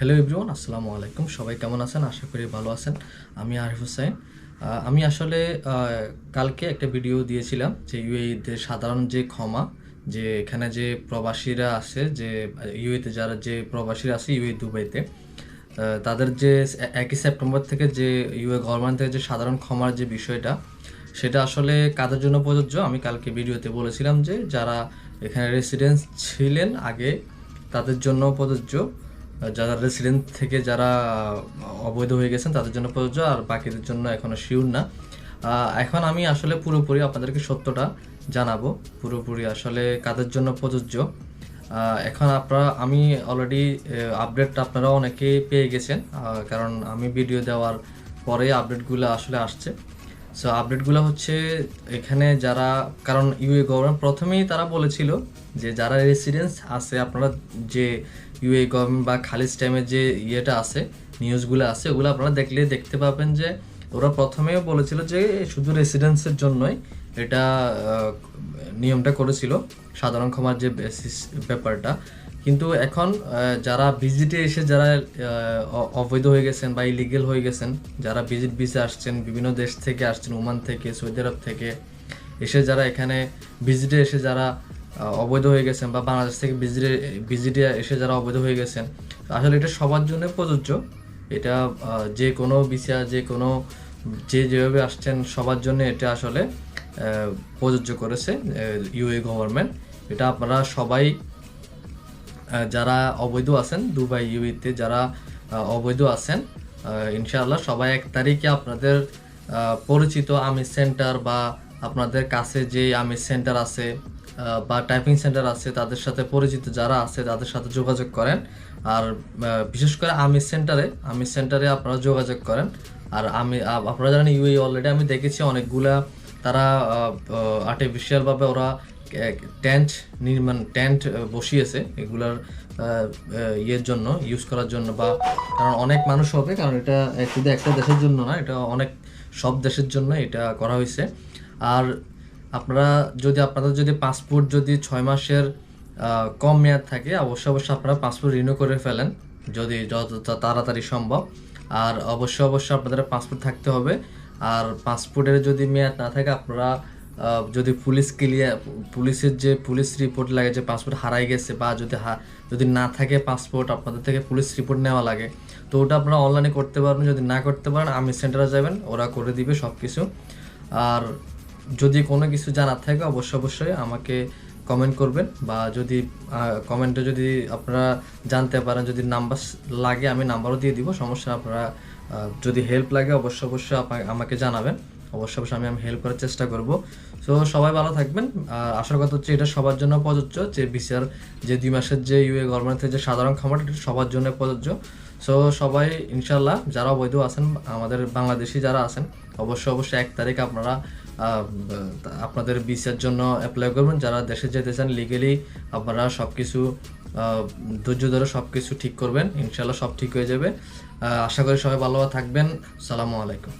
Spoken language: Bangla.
হ্যালো এভরিওয়ান আসসালামু আলাইকুম। সবাই কেমন আছেন? আশা করি ভালো আছেন। আমি আরিফ হোসেন। আমি আসলে কালকে একটা ভিডিও দিয়েছিলাম যে ইউএইতে সাধারণ যে ক্ষমা, যে এখানে যে প্রবাসীরা আছে, যে ইউএতে যারা যে প্রবাসীরা আছে ইউএ দুবাইতে তাদের যে একই সেপ্টেম্বর থেকে যে ইউএ গভর্নমেন্ট থেকে যে সাধারণ ক্ষমার যে বিষয়টা, সেটা আসলে কাদের জন্য প্রযোজ্য? আমি কালকে ভিডিওতে বলেছিলাম যে যারা এখানে রেসিডেন্স ছিলেন আগে, তাদের জন্য প্রযোজ্য। যারা রেসিডেন্ট থেকে যারা অবৈধ হয়ে গেছেন, তাদের জন্য প্রযোজ্য, আর বাকিদের জন্য এখনও শিওর না। এখন আমি আসলে পুরোপুরি আপনাদেরকে সত্যটা জানাব। পুরোপুরি আসলে কাদের জন্য প্রযোজ্য। এখন আপনারা, আমি অলরেডি আপডেট আপনারা অনেকেই পেয়ে গেছেন। কারণ আমি ভিডিও দেওয়ার পরে আপডেটগুলো আসলে আসছে। সো আপডেটগুলো হচ্ছে এখানে যারা, কারণ ইউএ গভর্নমেন্ট প্রথমেই তারা বলেছিল যে যারা রেসিডেন্স আছে, আপনারা যে ইউএ গভর্নমেন্ট বা খালিজ টাইমের যে ইয়েটা আছে নিউজগুলো আছে, ওগুলো আপনারা দেখলে দেখতে পাবেন যে ওরা প্রথমেও বলেছিল যে শুধু রেসিডেন্সের জন্যই এটা নিয়মটা করেছিল, সাধারণ ক্ষমার যে বেসিস ব্যাপারটা। কিন্তু এখন যারা ভিজিটে এসে যারা অবৈধ হয়ে গেছেন বা ইলিগেল হয়ে গেছেন, যারা ভিজিট ভিসে আসছেন, বিভিন্ন দেশ থেকে আসছেন, ওমান থেকে, সৌদি আরব থেকে, এসে যারা এখানে ভিজিটে এসে যারা অবৈধ হয়ে গেছেন বা বাংলাদেশ থেকে ভিজিটে ভিজিটে এসে যারা অবৈধ হয়ে গেছেন, আসলে এটা সবার জন্য প্রযোজ্য। এটা যে কোনো ভিসা যে কোনো, যে যেভাবে আসছেন, সবার জন্য এটা আসলে প্রযোজ্য করেছে ইউএ গভর্নমেন্ট এটা আপনারা সবাই যারা অবৈধ আছেন, দুবাই ইউএতে যারা অবৈধ আছেন ইনশাআল্লাহ সবাই এক তারিখে আপনাদের পরিচিত আমির সেন্টার বা আপনাদের কাছে যে আমির সেন্টার আছে বা টাইপিং সেন্টার আছে, তাদের সাথে পরিচিত যারা আছে, তাদের সাথে যোগাযোগ করেন। আর বিশেষ করে আমির সেন্টারে আমির সেন্টারে আপনারা যোগাযোগ করেন। আর আমি আপনারা জানেন ইউএ অলরেডি আমি দেখেছি অনেকগুলা তারা আর্টিফিশিয়ালভাবে ওরা টেন্ট নির্মাণ টেন্ট বসিয়েছে এগুলার ইয়ের জন্য ইউজ করার জন্য বা কারণ অনেক মানুষ হবে, কারণ এটা শুধু একটা দেশের জন্য না, এটা অনেক, সব দেশের জন্য এটা করা হয়েছে। আর আপনারা যদি, আপনাদের যদি পাসপোর্ট যদি ছয় মাসের কম মেয়াদ থাকে, অবশ্যই অবশ্যই আপনারা পাসপোর্ট রিনিউ করে ফেলেন, যদি যত তাড়াতাড়ি সম্ভব। আর অবশ্যই অবশ্যই আপনাদের পাসপোর্ট থাকতে হবে। আর পাসপোর্টের যদি মেয়াদ না থাকে, আপনারা যদি পুলিশ ক্লিয়ার পুলিশের যে পুলিশ রিপোর্ট লাগে, যে পাসপোর্ট হারাই গেছে বা যদি যদি না থাকে পাসপোর্ট আপনাদের থেকে পুলিশ রিপোর্ট নেওয়া লাগে। তো ওটা আপনারা অনলাইনে করতে পারবেন, যদি না করতে পারেন আমি সেন্টারে যাবেন, ওরা করে দিবে সব কিছু আর যদি কোনো কিছু জানার থাকে, অবশ্যই অবশ্যই আমাকে কমেন্ট করবেন বা যদি কমেন্টে যদি আপনারা জানতে পারেন, যদি নাম্বার লাগে, আমি নাম্বারও দিয়ে দিব। সমস্যা, আপনারা যদি হেল্প লাগে, অবশ্যই অবশ্যই আমাকে জানাবেন। অবশ্যই অবশ্যই আমি আমি হেল্প করার চেষ্টা করব। সো সবাই ভালো থাকবেন। আর আশার কথা হচ্ছে এটা সবার জন্য প্রযোজ্য যে বিসিআর যে দুই মাসের যে ইউএ গভর্নমেন্টের যে সাধারণ খামার এটা সবার জন্য প্রযোজ্য। সো সবাই ইনশাল্লাহ যারা অবৈধ আছেন, আমাদের বাংলাদেশি যারা আছেন, অবশ্যই অবশ্যই এক তারিখ আপনারা আপনাদের ভিসার জন্য অ্যাপ্লাই করবেন। যারা দেশে যেতে চান লিগেলি আপনারা সব কিছু ধৈর্য ধরে সব কিছু ঠিক করবেন। ইনশাল্লাহ সব ঠিক হয়ে যাবে। আশা করি সবাই ভালো থাকবেন। সালামু আলাইকুম।